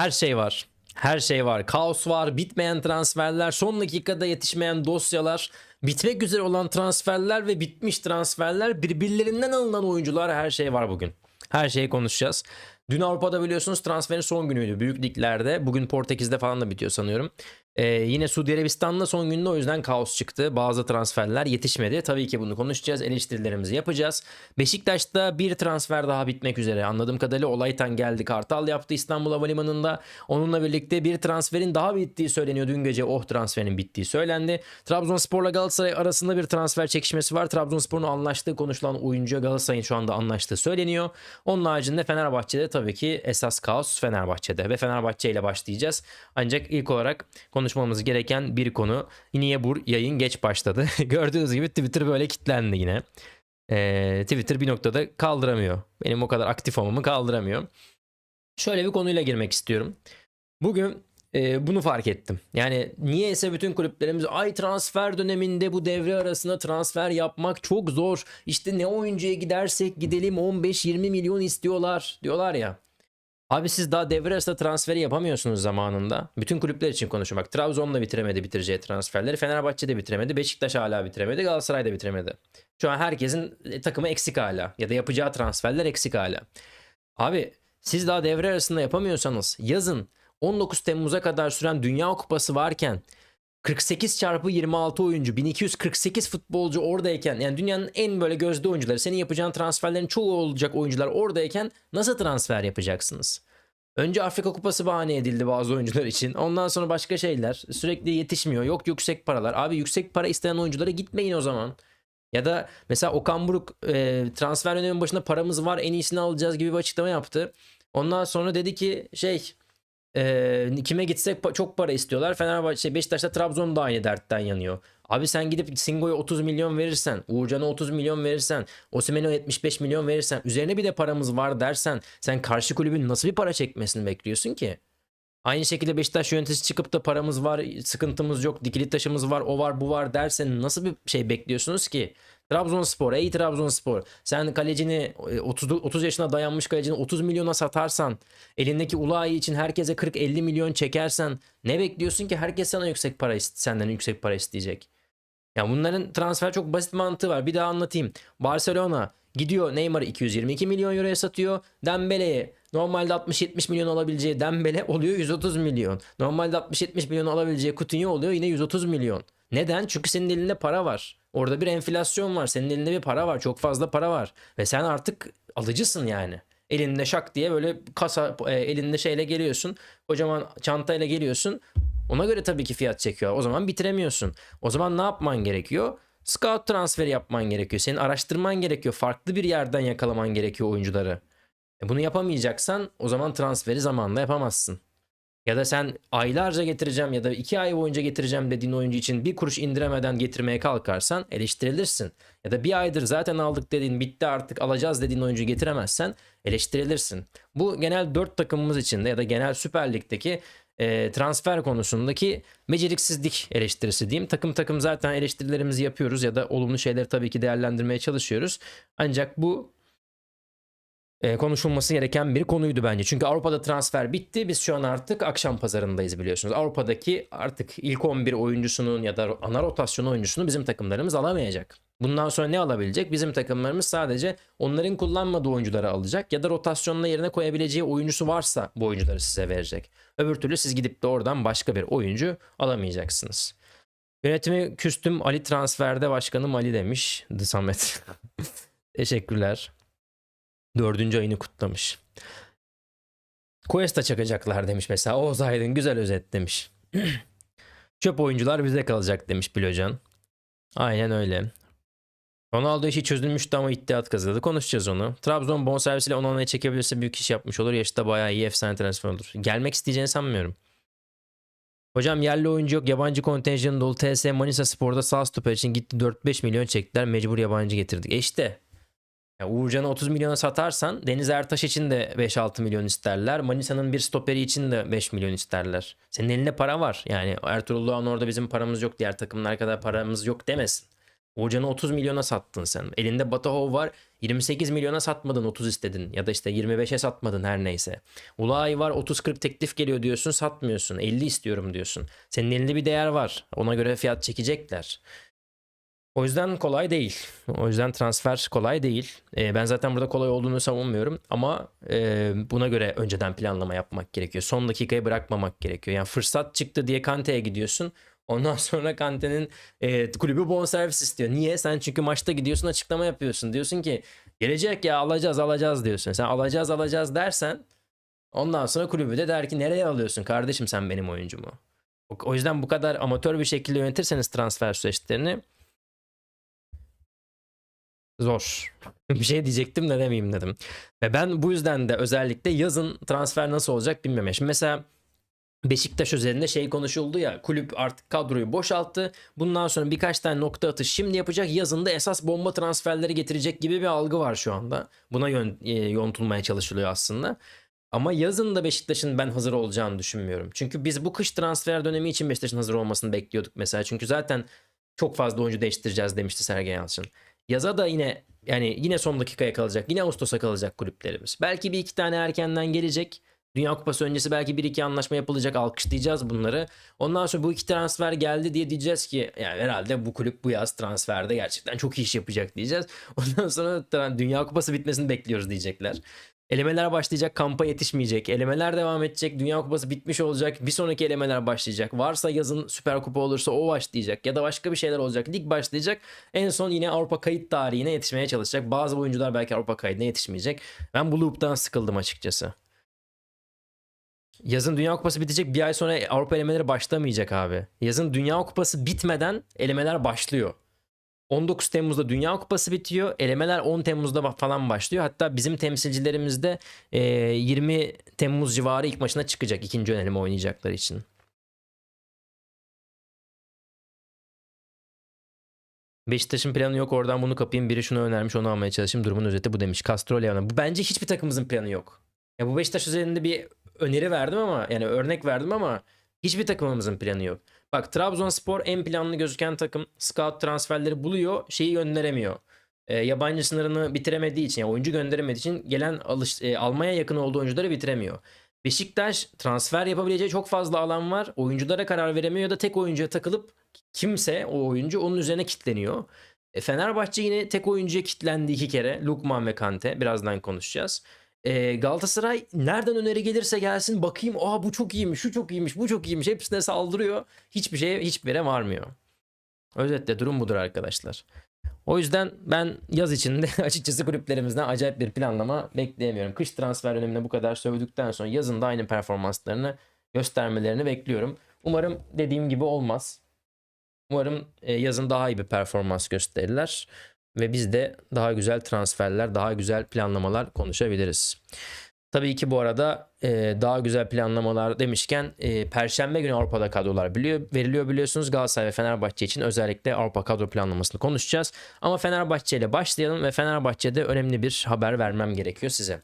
Her şey var. Her şey var. Kaos var, bitmeyen transferler, son dakikada yetişmeyen dosyalar, bitmek üzere olan transferler ve bitmiş transferler, birbirlerinden alınan oyuncular her şey var bugün. Her şeyi konuşacağız. Dün Avrupa'da biliyorsunuz transferin son günüydü büyük liglerde. Bugün Portekiz'de falan da bitiyor sanıyorum. Ee, yine Suudi Arabistan'da son günde o yüzden kaos çıktı. Bazı transferler yetişmedi. Tabii ki bunu konuşacağız. Eleştirilerimizi yapacağız. Beşiktaş'ta bir transfer daha bitmek üzere. Anladığım kadarıyla Olaytan geldi. Kartal yaptı İstanbul Havalimanı'nda. Onunla birlikte bir transferin daha bittiği söyleniyor. Dün gece oh transferin bittiği söylendi. Trabzonspor'la Galatasaray arasında bir transfer çekişmesi var. Trabzonspor'un anlaştığı konuşulan oyuncuya Galatasaray'ın şu anda anlaştığı söyleniyor. Onun haricinde Fenerbahçe'de tabii ki esas kaos Fenerbahçe'de ve Fenerbahçe ile başlayacağız. Ancak ilk olarak konuşmamız gereken bir konu. Niye bu yayın geç başladı? Gördüğünüz gibi Twitter böyle kilitlendi yine. Ee, Twitter bir noktada kaldıramıyor. Benim o kadar aktif olmamı kaldıramıyor. Şöyle bir konuyla girmek istiyorum. Bugün e, bunu fark ettim. Yani niyeyse bütün kulüplerimiz ay transfer döneminde bu devre arasında transfer yapmak çok zor. İşte ne oyuncuya gidersek gidelim 15-20 milyon istiyorlar diyorlar ya. Abi siz daha devre arasında transferi yapamıyorsunuz zamanında. Bütün kulüpler için konuşuyorum. Bak Trabzon da bitiremedi bitireceği transferleri. Fenerbahçe de bitiremedi. Beşiktaş hala bitiremedi. Galatasaray da bitiremedi. Şu an herkesin e, takımı eksik hala. Ya da yapacağı transferler eksik hala. Abi siz daha devre arasında yapamıyorsanız yazın 19 Temmuz'a kadar süren Dünya Kupası varken 48 çarpı 26 oyuncu 1248 futbolcu oradayken yani dünyanın en böyle gözde oyuncuları senin yapacağın transferlerin çoğu olacak oyuncular oradayken nasıl transfer yapacaksınız? Önce Afrika Kupası bahane edildi bazı oyuncular için. Ondan sonra başka şeyler. Sürekli yetişmiyor. Yok yüksek paralar. Abi yüksek para isteyen oyunculara gitmeyin o zaman. Ya da mesela Okan Buruk e, transfer dönemin başında paramız var en iyisini alacağız gibi bir açıklama yaptı. Ondan sonra dedi ki şey e, kime gitsek pa- çok para istiyorlar. Fenerbahçe, şey, Beşiktaş'ta Trabzon da aynı dertten yanıyor. Abi sen gidip Singo'ya 30 milyon verirsen, Uğurcan'a 30 milyon verirsen, Osimhen'e 75 milyon verirsen, üzerine bir de paramız var dersen sen karşı kulübün nasıl bir para çekmesini bekliyorsun ki? Aynı şekilde Beşiktaş yöneticisi çıkıp da paramız var, sıkıntımız yok, dikili taşımız var, o var, bu var dersen nasıl bir şey bekliyorsunuz ki? Trabzonspor, ey Trabzonspor. Sen kalecini e, 30 30 yaşına dayanmış kalecini 30 milyona satarsan, elindeki Ulayi için herkese 40-50 milyon çekersen ne bekliyorsun ki herkes sana yüksek para senden yüksek para isteyecek. Ya bunların transfer çok basit mantığı var. Bir daha anlatayım. Barcelona gidiyor Neymar'ı 222 milyon euroya satıyor. Dembele'ye normalde 60-70 milyon alabileceği Dembele oluyor 130 milyon. Normalde 60-70 milyon alabileceği Coutinho oluyor yine 130 milyon. Neden? Çünkü senin elinde para var. Orada bir enflasyon var. Senin elinde bir para var. Çok fazla para var. Ve sen artık alıcısın yani. Elinde şak diye böyle kasa e, elinde şeyle geliyorsun. Kocaman çantayla geliyorsun. Ona göre tabii ki fiyat çekiyor. O zaman bitiremiyorsun. O zaman ne yapman gerekiyor? Scout transferi yapman gerekiyor. Senin araştırman gerekiyor. Farklı bir yerden yakalaman gerekiyor oyuncuları. E bunu yapamayacaksan o zaman transferi zamanında yapamazsın. Ya da sen aylarca getireceğim ya da iki ay boyunca getireceğim dediğin oyuncu için bir kuruş indiremeden getirmeye kalkarsan eleştirilirsin. Ya da bir aydır zaten aldık dediğin bitti artık alacağız dediğin oyuncuyu getiremezsen eleştirilirsin. Bu genel 4 takımımız içinde ya da genel Süper Lig'deki e, transfer konusundaki beceriksizlik eleştirisi diyeyim. Takım takım zaten eleştirilerimizi yapıyoruz ya da olumlu şeyleri tabii ki değerlendirmeye çalışıyoruz. Ancak bu konuşulması gereken bir konuydu bence. Çünkü Avrupa'da transfer bitti. Biz şu an artık akşam pazarındayız biliyorsunuz. Avrupa'daki artık ilk 11 oyuncusunun ya da ana rotasyon oyuncusunu bizim takımlarımız alamayacak. Bundan sonra ne alabilecek? Bizim takımlarımız sadece onların kullanmadığı oyuncuları alacak ya da rotasyonla yerine koyabileceği oyuncusu varsa bu oyuncuları size verecek. Öbür türlü siz gidip de oradan başka bir oyuncu alamayacaksınız. Yönetimi küstüm Ali transferde başkanım Ali demiş. The Samet. Teşekkürler. Dördüncü ayını kutlamış. Cuesta çakacaklar demiş mesela. Oğuz Aydın güzel özet demiş. Çöp oyuncular bize kalacak demiş Bilocan. Aynen öyle. Ronaldo işi çözülmüştü ama iddiat kazandı. Konuşacağız onu. Trabzon bonservisiyle Onana'yı çekebilirse büyük iş yapmış olur. Yaşı da bayağı iyi efsane transfer olur. Gelmek isteyeceğini sanmıyorum. Hocam yerli oyuncu yok. Yabancı kontenjanı dolu. TS Manisa Spor'da sağ stoper için gitti 4-5 milyon çektiler. Mecbur yabancı getirdik. E işte. Ya Uğurcan'ı 30 milyona satarsan Deniz Ertaş için de 5-6 milyon isterler. Manisa'nın bir stoperi için de 5 milyon isterler. Senin elinde para var. Yani Ertuğrul Doğan orada bizim paramız yok. Diğer takımlar kadar paramız yok demesin. Uğurcan'ı 30 milyona sattın sen. Elinde Batahov var 28 milyona satmadın 30 istedin. Ya da işte 25'e satmadın her neyse. Ulay var 30-40 teklif geliyor diyorsun satmıyorsun. 50 istiyorum diyorsun. Senin elinde bir değer var. Ona göre fiyat çekecekler. O yüzden kolay değil. O yüzden transfer kolay değil. Ee, ben zaten burada kolay olduğunu savunmuyorum ama e, buna göre önceden planlama yapmak gerekiyor. Son dakikaya bırakmamak gerekiyor. Yani fırsat çıktı diye Kante'ye gidiyorsun. Ondan sonra Kante'nin e, kulübü bonservis istiyor. Niye? Sen çünkü maçta gidiyorsun açıklama yapıyorsun. Diyorsun ki gelecek ya alacağız alacağız diyorsun. Sen alacağız alacağız dersen ondan sonra kulübü de der ki nereye alıyorsun kardeşim sen benim oyuncumu. O- O yüzden bu kadar amatör bir şekilde yönetirseniz transfer süreçlerini zor. bir şey diyecektim de demeyeyim dedim. Ve ben bu yüzden de özellikle yazın transfer nasıl olacak bilmiyorum. Şimdi mesela Beşiktaş üzerinde şey konuşuldu ya kulüp artık kadroyu boşalttı. Bundan sonra birkaç tane nokta atış şimdi yapacak. Yazında esas bomba transferleri getirecek gibi bir algı var şu anda. Buna yön, e, yontulmaya çalışılıyor aslında. Ama yazın da Beşiktaş'ın ben hazır olacağını düşünmüyorum. Çünkü biz bu kış transfer dönemi için Beşiktaş'ın hazır olmasını bekliyorduk mesela. Çünkü zaten çok fazla oyuncu değiştireceğiz demişti Sergen Yalçın. Yaza da yine yani yine son dakikaya kalacak. Yine Ağustos'a kalacak kulüplerimiz. Belki bir iki tane erkenden gelecek. Dünya Kupası öncesi belki bir iki anlaşma yapılacak. Alkışlayacağız bunları. Ondan sonra bu iki transfer geldi diye diyeceğiz ki yani herhalde bu kulüp bu yaz transferde gerçekten çok iyi iş yapacak diyeceğiz. Ondan sonra Dünya Kupası bitmesini bekliyoruz diyecekler. Elemeler başlayacak, kampa yetişmeyecek. Elemeler devam edecek, Dünya Kupası bitmiş olacak. Bir sonraki elemeler başlayacak. Varsa yazın Süper Kupa olursa o başlayacak. Ya da başka bir şeyler olacak. Lig başlayacak. En son yine Avrupa kayıt tarihine yetişmeye çalışacak. Bazı oyuncular belki Avrupa kaydına yetişmeyecek. Ben bu loop'tan sıkıldım açıkçası. Yazın Dünya Kupası bitecek. Bir ay sonra Avrupa elemeleri başlamayacak abi. Yazın Dünya Kupası bitmeden elemeler başlıyor. 19 Temmuz'da Dünya Kupası bitiyor. Elemeler 10 Temmuz'da falan başlıyor. Hatta bizim temsilcilerimiz de e, 20 Temmuz civarı ilk maçına çıkacak. ikinci ön eleme oynayacakları için. Beşiktaş'ın planı yok oradan bunu kapayım. Biri şunu önermiş onu almaya çalışayım. Durumun özeti bu demiş. Castro Leon'a. Bu bence hiçbir takımımızın planı yok. Ya bu Beşiktaş üzerinde bir öneri verdim ama yani örnek verdim ama hiçbir takımımızın planı yok. Bak Trabzonspor en planlı gözüken takım scout transferleri buluyor şeyi gönderemiyor. E, yabancı sınırını bitiremediği için yani oyuncu gönderemediği için gelen alış, e, almaya yakın olduğu oyuncuları bitiremiyor. Beşiktaş transfer yapabileceği çok fazla alan var. Oyunculara karar veremiyor ya da tek oyuncuya takılıp kimse o oyuncu onun üzerine kitleniyor. E, Fenerbahçe yine tek oyuncuya kitlendi iki kere. Lukman ve Kante. Birazdan konuşacağız. E, Galatasaray nereden öneri gelirse gelsin bakayım. Aa bu çok iyiymiş, şu çok iyiymiş, bu çok iyiymiş. Hepsine saldırıyor. Hiçbir şeye hiçbir yere varmıyor. Özetle durum budur arkadaşlar. O yüzden ben yaz içinde açıkçası kulüplerimizden acayip bir planlama bekleyemiyorum. Kış transfer döneminde bu kadar sövdükten sonra yazın da aynı performanslarını göstermelerini bekliyorum. Umarım dediğim gibi olmaz. Umarım yazın daha iyi bir performans gösterirler ve biz de daha güzel transferler, daha güzel planlamalar konuşabiliriz. Tabii ki bu arada e, daha güzel planlamalar demişken e, Perşembe günü Avrupa'da kadrolar biliyor, veriliyor biliyorsunuz. Galatasaray ve Fenerbahçe için özellikle Avrupa kadro planlamasını konuşacağız. Ama Fenerbahçe ile başlayalım ve Fenerbahçe'de önemli bir haber vermem gerekiyor size.